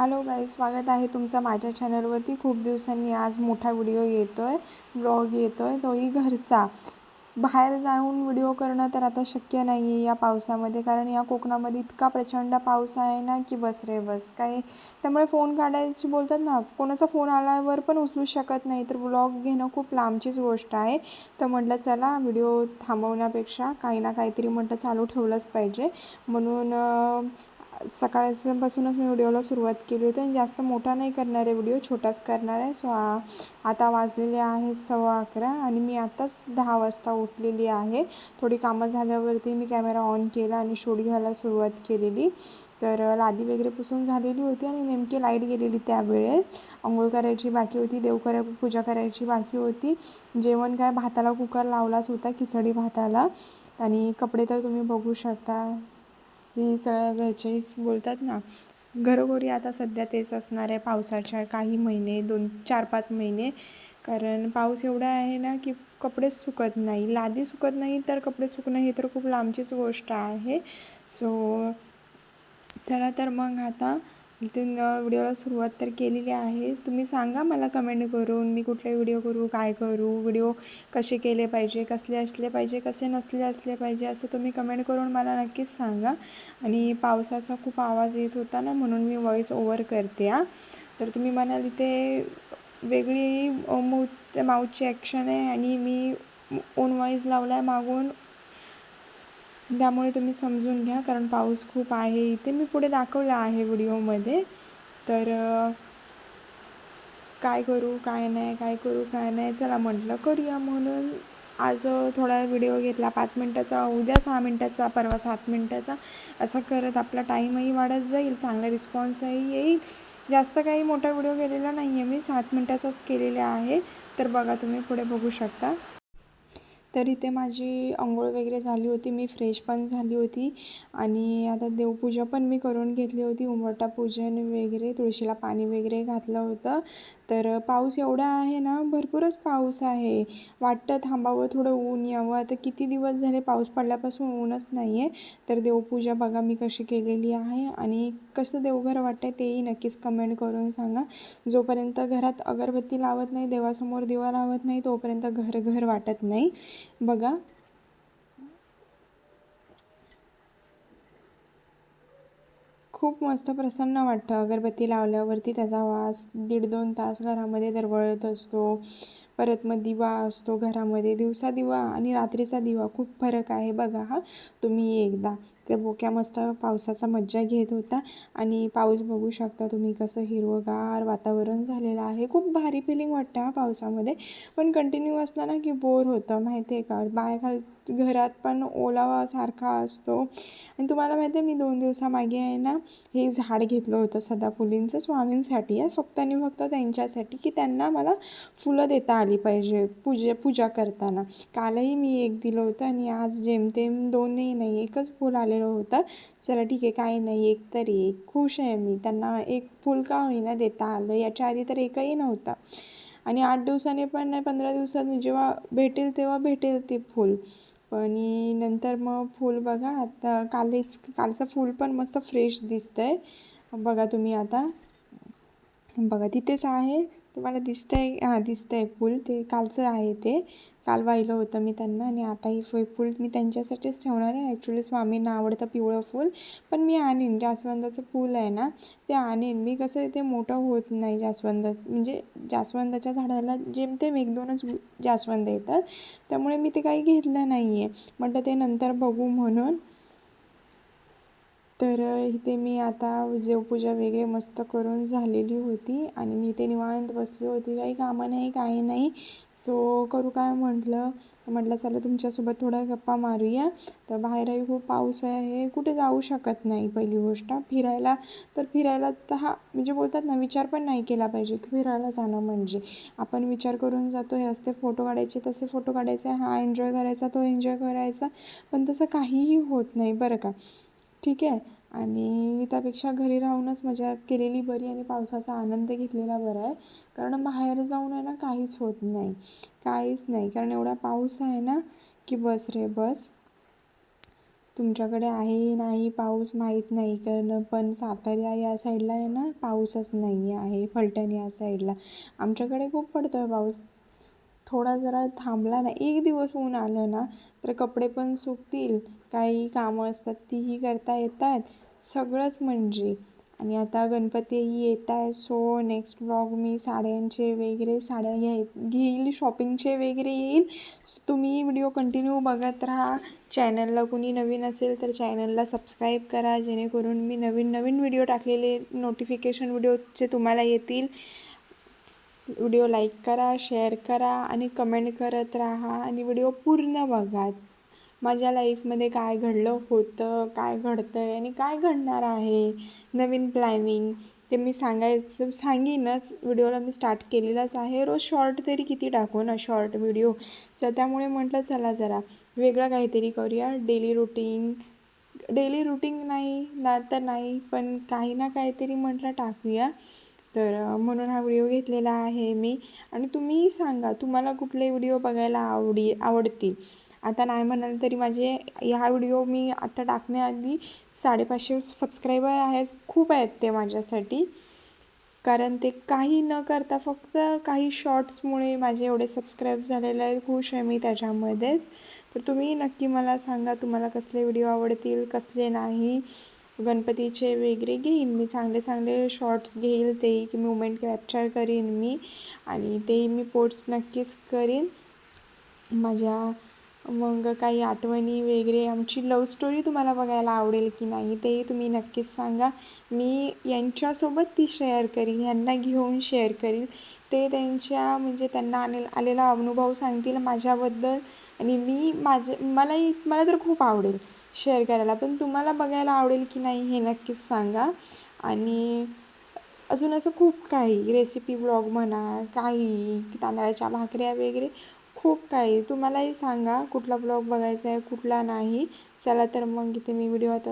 Hello गाई स्वागत आहे तुमचं माझ्या चॅनलवरती. खूप दिवसांनी आज मोठा व्हिडिओ येतो आहे ब्लॉग येतो आहे तोही घरचा. बाहेर जाऊन व्हिडिओ करणं तर आता शक्य नाही आहे या पावसामध्ये कारण या कोकणामध्ये इतका प्रचंड पाऊस आहे ना की बस रे बस. काय त्यामुळे फोन काढायची बोलतात ना कोणाचा फोन आल्यावर पण उचलू शकत नाही. तर ब्लॉग घेणं खूप लांबचीच गोष्ट आहे. तर म्हटलं चला व्हिडिओ थांबवण्यापेक्षा काही ना काहीतरी म्हटलं चालू ठेवलंच पाहिजे. म्हणून सकाळपासूनच मी व्हिडिओला सुरुवात केली होती आणि जास्त मोठा नाही करणार आहे व्हिडिओ छोटाच करणार. आहे सो आता वाजलेले आहेत सव्वा अकरा आणि मी आत्ताच दहा वाजता उठलेली आहे. थोडी कामं झाल्यावरती मी कॅमेरा ऑन केला आणि शूट घ्यायला सुरुवात केलेली. तर लादी वगैरे पुसून झालेली होती आणि नेमकी लाइट गेलेली त्यावेळेस. आंघोळ करायची बाकी होती देवकरा पूजा करायची बाकी होती. जेवण काय? भाताला कुकर लावलाच होता खिचडी भाताला. आणि कपडे तर तुम्ही बघू शकता. ही सगळ्या घरचेच बोलतात ना. घरोघरी आता सध्या तेच असणार आहे पावसाच्या काही महिने दोन चार पाच महिने. कारण पाऊस एवढा आहे ना की कपडेच सुकत नाही. लादी सुकत नाही तर कपडे सुकणं ही तर खूप लांबचीच गोष्ट आहे. सो चला तर मग आता इथून व्हिडिओला सुरुवात तर केलेली आहे. तुम्ही सांगा मला कमेंट करून मी कुठले व्हिडिओ करू काय करू व्हिडिओ कसे केले पाहिजे कसले असले पाहिजे कसे नसले असले पाहिजे असं तुम्ही कमेंट करून मला नक्कीच सांगा. आणि पावसाचा खूप आवाज येत होता ना म्हणून मी व्हॉईस ओव्हर करते हा. तर तुम्ही म्हणाल इथे वेगळी माउथ माऊथची ॲक्शन आहे आणि मी ओन व्हॉइस लावला आहे मागून. त्यामुळे तुम्ही समजून घ्या कारण पाऊस खूप आहे इथे. मी पुढे दाखवलं आहे व्हिडिओमध्ये. तर काय करू काय नाही काय करू काय नाही चला म्हटलं करूया म्हणून. आज थोडा व्हिडिओ घेतला पाच मिनटाचा उद्या सहा मिनटाचा परवा सात मिनटाचा. असं करत आपला टाईमही वाढत जाईल चांगला रिस्पॉन्सही येईल. जास्त काही मोठा व्हिडिओ केलेला नाही आहे मी सात मिनटाचाच केलेला आहे. तर बघा तुम्ही पुढे बघू शकता. तर इथे माझी आंघोळ वगैरे झाली होती मी फ्रेश पण झाली होती. आणि आता देवपूजा पण मी करून घेतली होती उंबरटा पूजन वगैरे तुळशीला पाणी वगैरे घातलं होतं. तर पाऊस एवढा आहे ना भरपूरच पाऊस आहे. वाटतं थांबावं थोडं ऊन यावं. आता किती दिवस झाले पाऊस पडल्यापासून ऊनच नाही आहे तर देवपूजा बघा मी कशी केलेली आहे. आणि कसं देवघर वाटतं तेही नक्कीच कमेंट करून सांगा. जोपर्यंत घरात अगरबत्ती लावत नाही देवासमोर दिवा लावत नाही तोपर्यंत घर घर वाटत नाही. बघा. खूप मस्त प्रसन्न वाटतं. अगरबत्ती लावल्यावरती त्याचा वास दीड दोन तास घरामध्ये दरवळत असतो. परत मग दिवा असतो घरामध्ये. दिवसा दिवा आणि रात्रीचा दिवा खूप फरक आहे बघा हा. तुम्ही एकदा त्या बोक्या मस्त पावसाचा मज्जा घेत होता आणि पाऊस बघू शकता तुम्ही कसं हिरवंगार वातावरण झालेलं आहे. खूप भारी फिलिंग वाटतं हा पावसामध्ये. पण कंटिन्यू असताना ना की बोर होतं माहिती आहे का? बाहेर घरात पण ओलावा सारखा असतो. आणि तुम्हाला माहिती आहे मी दोन दिवसामागे आहे ना हे झाड घेतलं होतं सदाफुलींचं स्वामींसाठी. आहे फक्त आणि फक्त त्यांच्यासाठी की त्यांना मला फुलं देता आली पाहिजे पूजे पूजा करताना. कालही मी एक दिलं होतं आणि आज जेमतेम दोनही नाही एकच फूल आलेलं होतं. चला ठीक आहे काही नाही एक तरी एक. खुश आहे मी. त्यांना एक फूल का होईना देता आलं. याच्या आधी तर एकही नव्हतं. आणि आठ दिवसाने पण नाही पंधरा दिवसांनी जेव्हा भेटेल तेव्हा भेटेल ते फूल. आणि नंतर मग फूल बघा आता कालच कालचं फूल पण मस्त फ्रेश दिसतंय. बघा तुम्ही आता. बघा तिथेच आहे. तुम्हाला आहे हां दिसतंय फूल. ते कालचं आहे ते. काल वाहिलं होतं मी त्यांना आणि आता ही फुल फूल मी त्यांच्यासाठीच ठेवणार आहे. ॲक्च्युली स्वामींना आवडतं पिवळं फूल पण मी आणीन. जास्वंदाचं फूल आहे ना ते आणीन. मी कसं ते मोठं होत नाही जास्वंद म्हणजे जास्वंदाच्या झाडाला जेमतेम एक दोनच जास्वंद येतात. त्यामुळे मी ते काही घेतलं नाही आहे म्हटलं ते नंतर बघू म्हणून. तर इथे मी आता देवपूजा वगैरे मस्त करून झालेली होती आणि मी इथे निवांत बसली होती. काही कामं नाही काही नाही. सो करू काय म्हटलं? म्हटलं चला तुमच्यासोबत थोडा गप्पा मारूया. तर बाहेरही खूप पाऊस आहे. कुठे जाऊ शकत नाही पहिली गोष्ट. फिरायला तर फिरायला तर हा म्हणजे बोलतात ना विचार पण नाही केला पाहिजे की फिरायला जाणं म्हणजे. आपण विचार करून जातो हे असते फोटो काढायचे तसे फोटो काढायचे. हा एन्जॉय करायचा तो एन्जॉय करायचा. पण तसं काहीही होत नाही बरं का? ठीक आहे. आणि त्यापेक्षा घरी राहूनच मजा केलेली बरी आणि पावसाचा आनंद घेतलेला बरा आहे. कारण बाहेर जाऊन आहे ना काहीच होत नाही. काहीच नाही. कारण एवढा पाऊस आहे ना की बस रे बस. तुमच्याकडे आहे नाही पाऊस माहीत नाही कारण. पण सातारा या साईडला आहे ना पाऊसच नाही आहे. फलटण या साईडला. आमच्याकडे खूप पडतो आहे पाऊस. थोडा जरा थांबला ना. एक दिवस ऊन आलं ना तर कपडे पण सुकतील. काही कामं असतात तीही करता येतात. सगळंच म्हणजे. आणि आता गणपतीही येत आहे सो नेक्स्ट ब्लॉग मी साड्यांचे वगैरे साड्या घ्याय घेईल शॉपिंगचे वगैरे येईल. सो तुम्ही व्हिडिओ कंटिन्यू बघत राहा. चॅनलला कुणी नवीन असेल तर चॅनलला सबस्क्राईब करा. जेणेकरून मी नवीन नवीन व्हिडिओ टाकलेले नोटिफिकेशन व्हिडिओचे तुम्हाला येतील. व्हिडिओ लाईक करा शेअर करा आणि कमेंट करत राहा. आणि व्हिडिओ पूर्ण बघा. माझ्या लाईफमध्ये काय घडलं होतं काय घडतं आहे आणि काय घडणार आहे? नवीन प्लॅनिंग ते मी सांगायचं सांगेनच. व्हिडिओला मी स्टार्ट केलेलाच आहे. रोज शॉर्ट तरी किती टाकू ना शॉर्ट व्हिडिओ तर त्यामुळे म्हटलं चला जरा वेगळं काहीतरी करूया. डेली रुटीन डेली रुटीन नाही ना तर नाही पण काही ना काहीतरी म्हटलं टाकूया. तर म्हणून हा व्हिडिओ घेतलेला आहे मी. आणि तुम्हीही सांगा तुम्हाला कुठले व्हिडिओ बघायला आवडी आवडतील? आता नाही म्हणाल तरी माझे ह्या व्हिडिओ मी आता टाकण्याआधी साडेपाचशे सबस्क्रायबर आहेत खूप आहेत ते माझ्यासाठी. कारण ते काही न करता फक्त काही शॉर्ट्समुळे माझे एवढे सबस्क्राईब झालेले आहे खुश आहे मी त्याच्यामध्येच. तर तुम्ही नक्की मला सांगा तुम्हाला कसले व्हिडिओ आवडतील कसले नाही. गणपतीचे वगैरे घेईन मी चांगले चांगले शॉर्ट्स घेईल तेही की मुवमेंट कॅप्चर करीन मी आणि तेही मी पोस्ट नक्कीच करीन. माझ्या मग काही आठवणी वगैरे आमची लव स्टोरी तुम्हाला बघायला आवडेल की नाही तेही तुम्ही नक्कीच सांगा. मी यांच्यासोबत ती शेअर करीन यांना घेऊन शेअर करीन. ते त्यांच्या म्हणजे त्यांना आले आलेला अनुभव सांगतील माझ्याबद्दल. आणि मी माझे मलाही मला तर खूप आवडेल शेअर करायला. पण तुम्हाला बघायला आवडेल की नाही हे नक्कीच सांगा. आणि अजून असं खूप काही रेसिपी ब्लॉग म्हणा काही तांदळाच्या भाकऱ्या वगैरे खूप काही. तुम्हालाही सांगा कुठला ब्लॉग बघायचा आहे कुठला नाही. चला तर मग इथे मी व्हिडिओ आता